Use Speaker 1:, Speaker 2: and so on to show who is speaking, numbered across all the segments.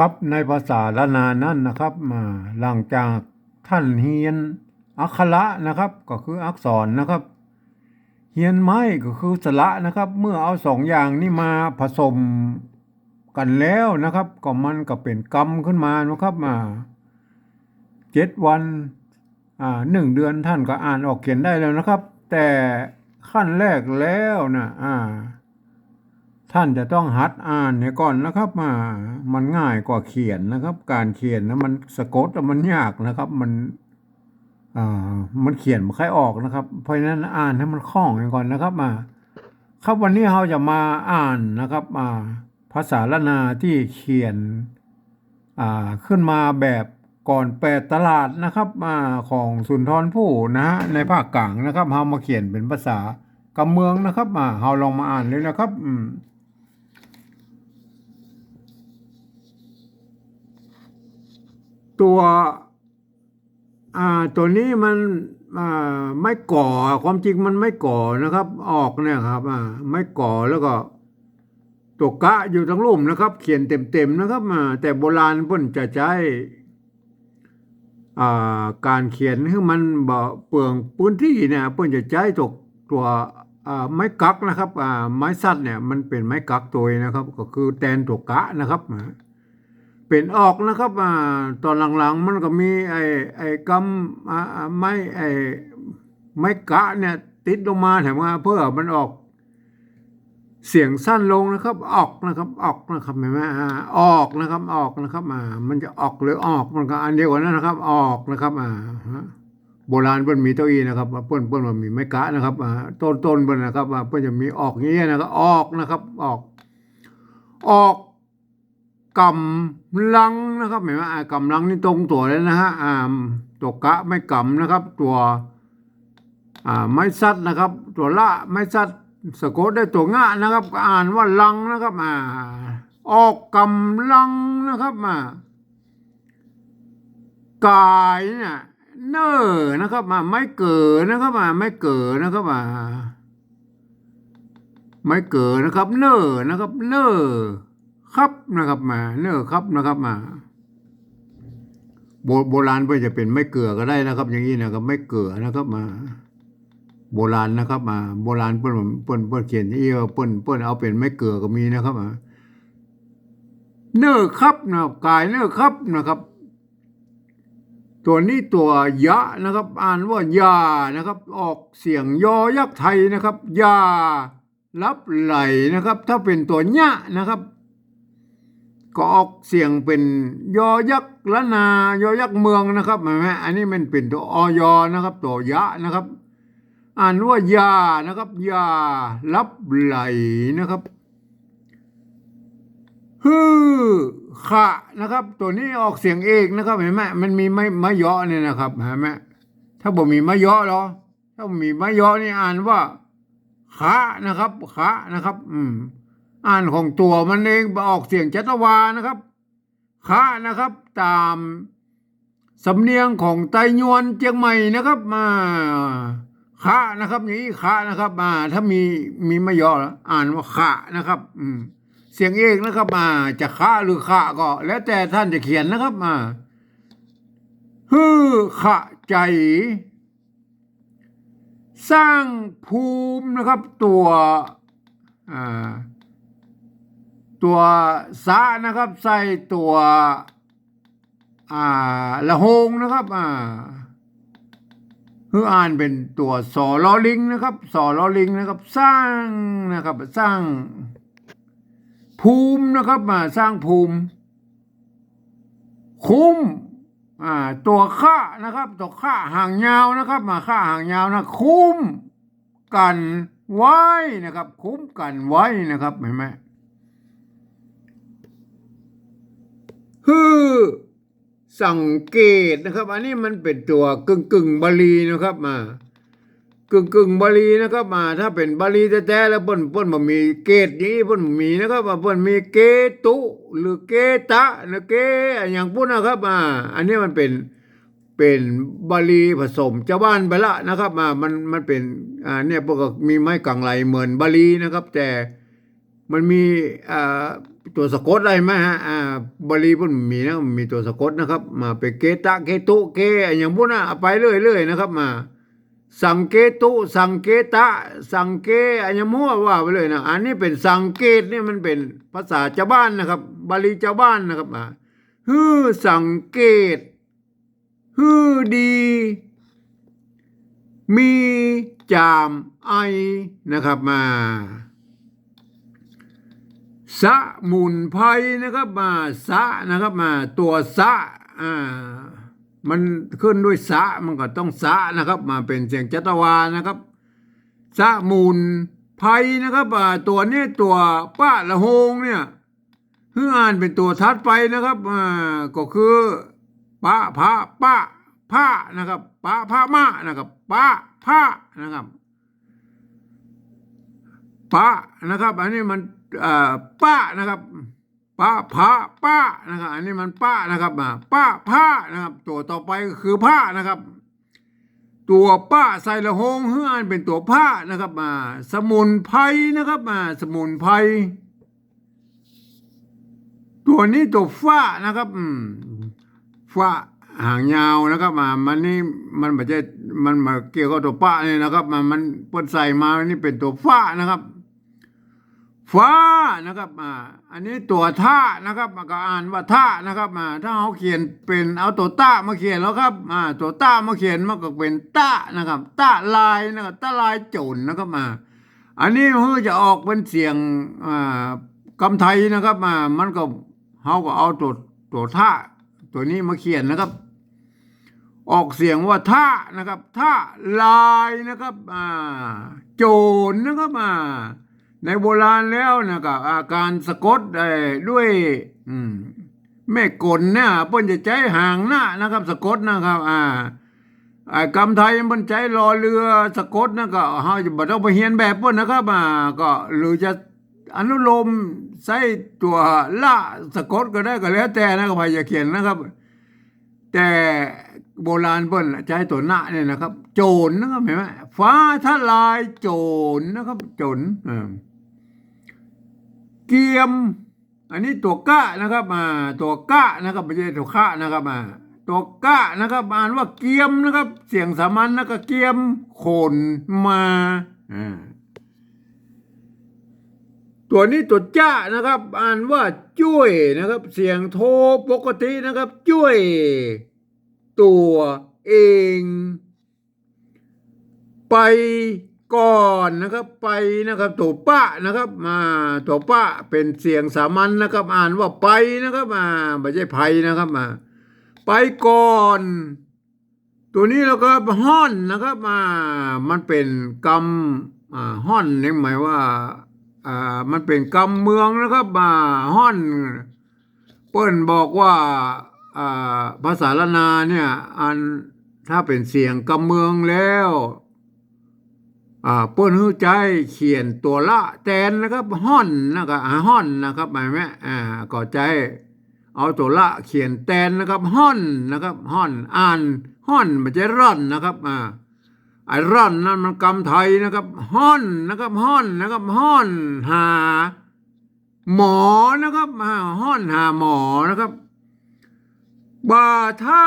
Speaker 1: ครับในภาษาละนานั้นนะครับมาหลังจากท่านเฮียนอักขระนะครับ ก็คืออักษรนะครับ เฮียนไม้ก็คือสระนะครับ เมื่อเอาสองอย่างนี้มาผสมกันแล้วนะครับ ก็มันก็เป็นกรรมขึ้นมานะครับมาเจ็ดวันอ่าหนึ่งเดือนท่านก็อ่านออกเขียนได้แล้วนะครับ แต่ขั้นแรกแล้วนะอ่า ท่านจะต้องหัดอ่านเนี่ยก่อนนะครับมามันง่ายกว่าเขียนนะครับ การเขียนนะมันสะกดมันยากนะครับ มันอ่ามันเขียนไม่ค่อยออกนะครับ เพราะฉะนั้นอ่านให้มันคล่องก่อนนะครับมา ครับวันนี้เราจะมาอ่านนะครับมาภาษาละนาที่เขียนอ่าขึ้นมาแบบก่อนแปดตลาดนะครับมาของสุนทรภู่นะฮะในภาคกลางนะครับเรามาเขียนเป็นภาษากำเมืองนะครับมาเราลองมาอ่านเลยนะครับ อืม ตัวอ่าตัวนี้มันอ่าไม่ก่อความจริงมันไม่ก่อนะครับ ออกเนี่ยครับอ่าไม่ก่อแล้วก็ตัวกะอยู่ทั้งลุ่มนะครับ เขียนเต็มๆนะครับแต่โบราณเพิ่นจะใช้อ่าการเขียนให้มันเปลืองพื้นที่เนี่ยเพิ่นจะใช้ตัวตัวอ่าไม้กักนะครับอ่าไม้สัตว์เนี่ยมันเป็นไม้กักตัวนะครับ ก็คือแทนตัวกะนะครับ เป็นออกนะครับอ่าตอนหลังๆมันก็มีไอ้ไอ้กำอ่าไม้ไอ้ไม้กะเนี่ยติดลงมาแถมว่าเพื่อมันออก เสียงสั้นลงนะครับ ออกนะครับออกนะครับเห็นไหมอ่าออกนะครับออกนะครับอ่ามันจะออกหรือออกมันก็อันเดียวกันนะครับ ออกนะครับอ่าโบราณเพิ่นมีเต้าอี้นะครับเพิ่นเพิ่นว่ามีไม้กะนะครับอ่าต้นต้นเพิ่นนะครับอ่าเพิ่นจะมีออกอย่างเงี้ยนะครับออกนะครับ ออก ออก กำลังนะครับเห็นไหมอ่ากำลังนี่ตรงตัวเลยนะฮะอ่าตัวกะไม่กำนะครับ ตัวอ่าไม่ซัดนะครับ ตัวละไม่ซัดสะกดได้ตัวงะนะครับ อ่านว่าลังนะครับอ่าออกกำลังนะครับมากายเนี่ยเนอนะครับมาไม่เกิดนะครับมาไม่เกิดนะครับมาไม่เกิดนะครับเนอนะครับเนอ ครับนะครับมาเนอครับนะครับมาโบราณเพื่อจะเป็นไม่เกลือก็ได้นะครับ อย่างนี้นะครับ ไม่เกลือนะครับมา โบราณนะครับมา โบราณเปิ้นเปิ้นเปิ้นเขียนอย่างนี้ว่าเปิ้นเปิ้นเอาเป็นไม่เกลือก็มีนะครับมาเนอครับนะครับกายเนอครับนะครับ ตัวนี้ตัวยะนะครับ อ่านว่ายานะครับ ออกเสียงยอยักษ์ไทยนะครับยารับไหลนะครับ ถ้าเป็นตัวญะนะครับ ก็ออกเสียงเป็นยอยักษ์ละนายอยักษ์เมืองนะครับเห็นไหมอันนี้มันเป็นตัวอยนะครับ ตัวยะนะครับ อ่านว่ายานะครับยารับไหลนะครับฮือขะนะครับ ตัวนี้ออกเสียงเอกนะครับเห็นไหมมันมีไม่มะยาะเนี่ยนะครับเห็นไหมถ้าบ่มีมะยาะหรอถ้ามีมะยาะนี่อ่านว่าขะนะครับขะนะครับ อืม อ่านของตัวมันเองออกเสียงจัตวานะครับคะนะครับ ตามสำเนียงของไตยวนเจียงใหม่นะครับมาคะนะครับอย่างนี้คะนะครับมาถ้ามีมีไม่ย่ออ่านว่าคะนะครับ อืมเสียงเอกนะครับมาจะคะหรือคะก็ แล้วแต่ท่านจะเขียนนะครับมาฮือคะใจ สร้างภูมินะครับ ตัวอ่า ตัวสะนะครับใส่ตัวอ่าละหงนะครับอ่าคืออ่านเป็นตัวสอลอลิงนะครับสอลอลิงนะครับ สร้างนะครับสร้างภูมินะครับมาสร้างภูมิ คุ้มอ่าตัวข้านะครับ ตัวข้าห่างยาวนะครับ มาข้าห่างยาวนะคุ้มกันไว้นะครับ คุ้มกันไว้นะครับเห็นไหม คือสังเกตนะครับ อันนี้มันเป็นตัวกึ่งกึ่งบาลีนะครับมากึ่งกึ่งบาลีนะครับมา ถ้าเป็นบาลีแท้ๆแล้วเปิ้นเปิ้นบ่มีเกตนี้เปิ้นมีนะครับว่าเปิ้นมีเกตุหรือเกตะหรือเกอย่างพุ่นนะครับมา อันนี้มันเป็นเป็นบาลีผสมชาวบ้านไปละนะครับมามันมันเป็นอ่าเนี่ยพวกมีไม้กังไหลเหมือนบาลีนะครับ แต่ มันมีตัวสะกดอะไรไหมฮะอ่าบาลีมันมีนะมีตัวสะกดนะครับ มาเปเกตะเกตุเกอย่างพวกนั้นไปเรื่อยๆนะครับ มา สังเกตุสังเกตะ สังเกอันยมั่วว่าไปเลยนะอันนี้เป็นสังเกตนี่มันเป็นภาษาชาวบ้านนะครับ บาลีชาวบ้านนะครับมาฮือสังเกตฮือดี มีจามไอนะครับมา สะมุนไพรนะครับมาสะนะครับมาตัวสะอ่ามันขึ้นด้วยสะมันก็ต้องสะนะครับ มาเป็นเสียงจัตวานะครับสะมุนไพรนะครับอ่าตัวนี้ตัวป้าละโหงเนี่ยเพื่ออ่านเป็นตัวทัดไปนะครับอ่าก็คือป้าพระป้าผ้านะครับป้าพระมานะครับป้าผ้านะครับ ปะนะครับ อันนี้มันเอ่อป้านะครับป้าพระป้านะครับ อันนี้มันป้านะครับมาป้าผ้านะครับ ตัวต่อไปก็คือผ้านะครับ ตัวป้าใส่ละหงเฮือนเป็นตัวผ้านะครับมาสมุนไพรนะครับมาสมุนไพรตัวนี้ตัวฟ้านะครับอืมฟ้าหางยาวนะครับมามันนี่มันไม่ใช่มันมาเกี่ยวกับตัวป้าเนี่ยนะครับ มันมันเปิ้นใส่มานี่เป็นตัวฟ้านะครับ ฟ้านะครับอ่าอันนี้ตัวท่านะครับก็อ่านว่าท่านะครับอ่าถ้าเขาเขียนเป็นเอาตัวต้ามาเขียนแล้วครับอ่าตัวต้ามาเขียนมันก็เป็นต้านะครับต้าลายนะครับต้าลายโจรนะครับมาอันนี้มันจะออกเป็นเสียงอ่ากำไทยนะครับมามันก็เขาก็เอาตัวตัวท่าตัวนี้มาเขียนนะครับ ออกเสียงว่าท่านะครับท่าลายนะครับอ่าโจรนะครับอ่า ในโบราณแล้วนะครับอาการสะกดด้วยอืมแม่กลเนี่ยเปิ้นจะใจห่างหน้านะครับ สะกดนะครับ อ่าไอ้กำไทยมันใจรอเรือสะกดนะก็เฮาจะบ่ต้องไปเฮียนแบบเปิ้นนะครับอ่าก็หรือจะอนุโลมใส่ตัวละสะกดก็ได้ก็แล้วแต่นะครับใครจะเขียนนะครับ แต่ โบราณเปิ้นใช้ตัวหน้าเนี่ยนะครับ โจรนะครับเห็นไหมฟ้าทลายโจรนะครับ โจรเกียม อันนี้ตัวกะนะครับมาตัวกะนะครับไม่ใช่ตัวข้านะครับมาตัวกะนะครับอ่านว่าเกียมนะครับ เสียงสามัญนะครับเกียมขนมาอ่าตัวนี้ตัวจ้านะครับ อ่านว่าจุ้ยนะครับ เสียงโทปกตินะครับ จุ้ย ตัวเอง ไปก่อนนะครับไปนะครับตัวป้านะครับมาตัวป้าเป็นเสียงสามัญนะครับ อ่านว่าไปนะครับมาไม่ใช่ไพนะครับมา ไปก่อน ตัวนี้แล้วก็ห้อนนะครับมามันเป็นกรรมอ่าห้อนนี่หมายว่าอ่ามันเป็นกรรมเมืองนะครับมาห้อน เปิ้นบอกว่า ภาษาละนาเนี่ยอันถ้าเป็นเสียงกำเมืองแล้วอ่าเปิ้นหูใจเขียนตัวละแตนนะครับห่อนนะครับอ่าห่อนนะครับหมายไหมอ่าก็ใจ เอาตัวละเขียนแตนนะครับห่อนนะครับห่อนอ่านห่อนมันจะร่อนนะครับอ่าไอ้ร่อนนั่นมันกำไทยนะครับห่อนนะครับห่อนนะครับห่อนหา หมอนะครับอ่าห่อนหาหมอนะครับ บาท่า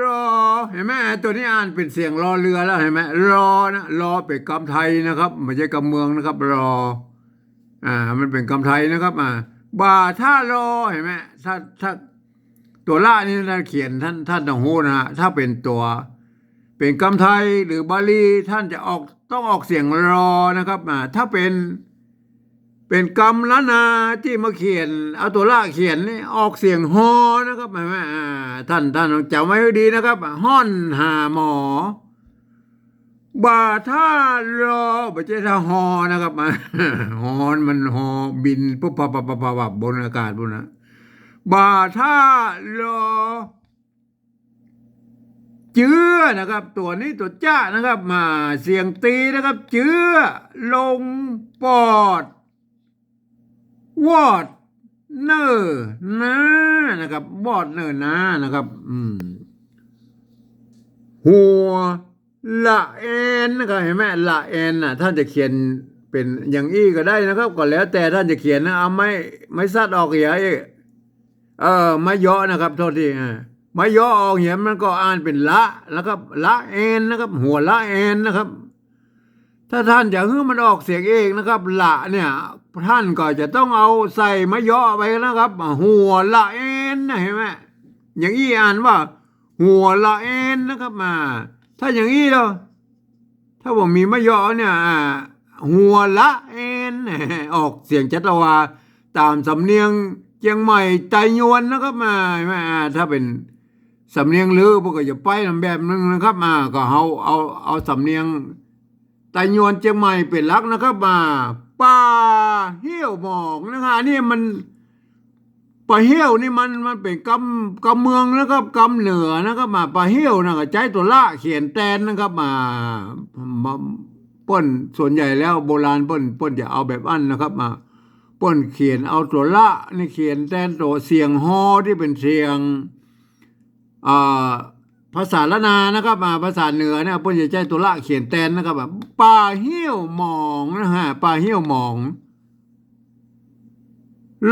Speaker 1: รอเห็นไหมตัวนี้อ่านเป็นเสียงรอเรือแล้วเห็นไหมรอนะรอเป็นคำไทยนะครับไม่ใช่คำเมืองนะครับ รอ อ่า มันเป็นคำไทยนะครับอ่าบาท่ารอเห็นไหมถ้าถ้าตัวล่านี่ท่านเขียนท่านท่านต้องหูนะฮะถ้าเป็นตัว เป็นคำไทยหรือบาลีท่านจะออกต้องออกเสียงรอนะครับอ่าถ้าเป็น เป็นกรรมละนาที่มาเขียนเอาตัวละเขียนนี่ออกเสียงฮอนะครับหมายว่าอ่ท่านท่านจำไว้ดีนะครับห่อนหาหมอ บาท่ารอไม่ใช่ท่าฮอนะครับมาฮอนมันฮอบินปุ๊บปับปับปับปับบนอากาศบนนะบาท่ารอเจื้อนะครับ ตัวนี้ตัวจ้านะครับ มาเสียงตีนะครับ เจื้อลงปอด วอดเนอร์นะนะครับวอดเนอร์นะนะครับ อืม หัวละเอ็นนะครับเห็นไหมละเอ็นน่ะ ท่านจะเขียนเป็นอย่างอี้ก็ได้นะครับ ก็แล้วแต่ท่านจะเขียนนะเอาไม้ไม้ซัดออกเหียเอ้เออไม้ย่อนะครับโทษทีอ่าไม้ย่อออกเหียมันก็อ่านเป็นละนะครับ ละเอ็นนะครับ หัวละเอ็นนะครับ ถ้าท่านอยากให้มันออกเสียงเองนะครับละเนี่ย ท่านก็จะต้องเอาใส่ม้ย่อไปนะครับ หัวละเอ็นนะเห็นไหมอย่างอี้อ่านว่า หัวละเอ็นนะครับมา ถ้าอย่างนี้เราถ้าผมมีม้ย่อเนี่ยหัวละเอ็นออกเสียงจัตวา ตามสำเนียงเชียงใหม่ไตยวนนะครับมาเห็นไหมถ้าเป็นสำเนียงลือพวกก็จะไปแบบนึงนะครับมาก็เอาเอาเอาสำเนียง ไตยวนเชียงใหม่เป็นลักนะครับมาป่าเหี้ยวหมอกนะครับนี่มันป่าเหี้ยวนี่มันมันเป็นกำกำเมืองนะครับกำเหนือนะครับมาป่าเหี้ยวนะก็ใจตัวละเขียนแตนนะครับมาป้นส่วนใหญ่แล้วโบราณป้นป้นจะเอาแบบอันนะครับมาป้นเขียนเอาตัวละนี่เขียนแตนตัวเสียงฮอที่เป็นเสียงอ่า ภาษาละนานะครับมาภาษาเหนือเนี่ยเพิ่นจะใช้ตัวละเขียนแตนนะครับแบบป่าเหี้ยวหมองนะฮะป่าเหี้ยวหมอง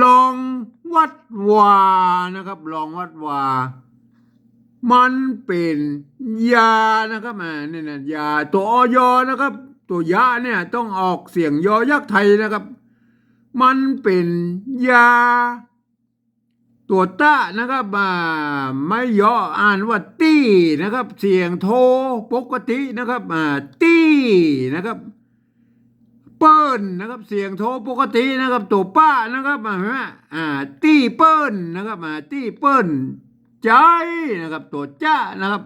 Speaker 1: ลองวัดวานะครับ ลองวัดวา มันเป็นยานะครับมาเนี่ยนะยาตัวอยนะครับ ตัวยาเนี่ยต้องออกเสียงยอยักษ์ไทยนะครับ มันเป็นยา ตัวตะนะครับมาไม่ย่ออ่านว่าตี้นะครับ เสียงโทปกตินะครับมาตี้นะครับเปิ้ลนะครับเสียงโทปกตินะครับ ตัวป้านะครับมาเห็นไหมอ่าตี้เปิ้ลนะครับมาตี้เปิ้ลใจนะครับ ตัวจ้านะครับ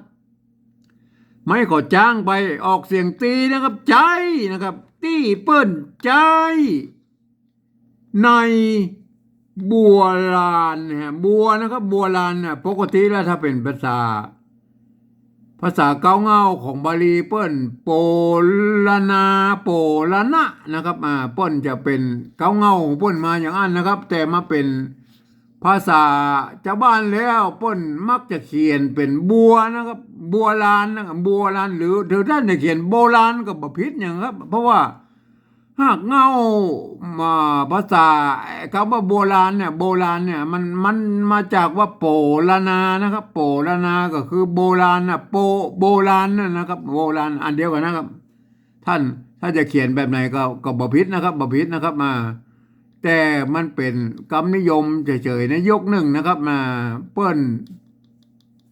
Speaker 1: ไม่ขอจ้างไปออกเสียงตีนะครับ ใจนะครับ ตี้เปิ้ลใจ ใน บัวลานเนะฮะบัวนะครับบัวลานเนี่ยปกติแล้วถ้าเป็นภาษา ภาษาเก้าเงาของบาลีเปิ้นโปลนาโปลนะนะครับอ่าเปิ้นจะเป็นเก้าเงาของเปิ้นมาอย่างนั้นนะครับ แต่มาเป็นภาษาชาวบ้านแล้วเปิ้นมักจะเขียนเป็นบัวนะครับ บัวลานนะครับบัวลานหรือถือท่านจะเขียนโบราณก็บ่ผิดอย่างครับ เพราะว่า หากเงามาภาษาคำว่าโบราณเนี่ยโบราณเนี่ยมันมันมาจากว่าโปลนานะครับ โปลนาก็คือโบราณนะโปโบราณนั่นนะครับ โบราณอันเดียวกันนะครับ ท่านถ้าจะเขียนแบบไหนก็ก็บพิษนะครับบพิษนะครับมา แต่มันเป็นกรรมนิยมเฉยๆนะยกหนึ่งนะครับ มาเปิ้น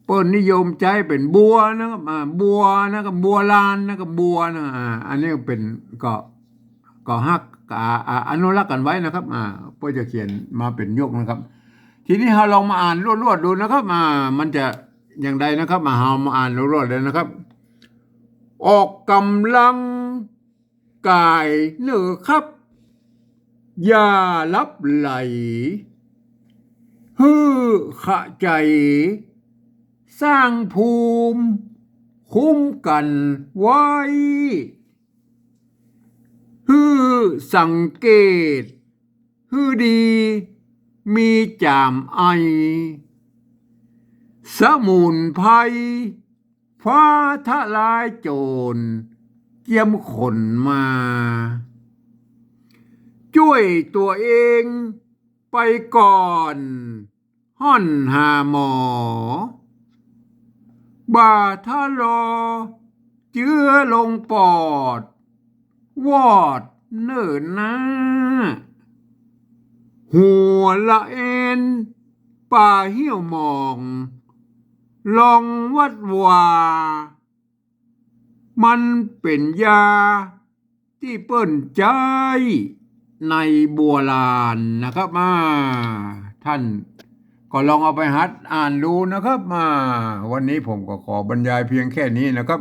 Speaker 1: เปิ้นนิยมใจเป็นบัวนะครับมาบัวนะครับบัวลานนะครับบัวนะอันนี้เป็นก็ ก็ฮักอานุรักษ์กันไว้นะครับอ่าเพื่อจะเขียนมาเป็นยกนะครับ ทีนี้เราลองมาอ่านรวดๆดูนะครับมามันจะอย่างใดนะครับมาเรามาอ่านรวดๆเลยนะครับ ออกกำลังกายเนื้อครับ อย่าลับไหลฮือขะใจ สร้างภูมิ คุ้มกันไว้ ฮือสังเกตฮือดี มีจามไอ สมุนไพรฟ้าทลายโจรเกียมขนมา ช่วยตัวเองไปก่อนห่อนหาหมอ บาทะลอเจือลงปอด วอดเนิ่นนะหัวละเอ็นป่าเหี่ยวมอง ลองวัดว่า มันเป็นยา ที่เปิ้นใจในบัวลานนะครับมาท่านก็ลองเอาไปหัดอ่านดูนะครับมา วันนี้ผมก็ขอบรรยายเพียงแค่นี้นะครับ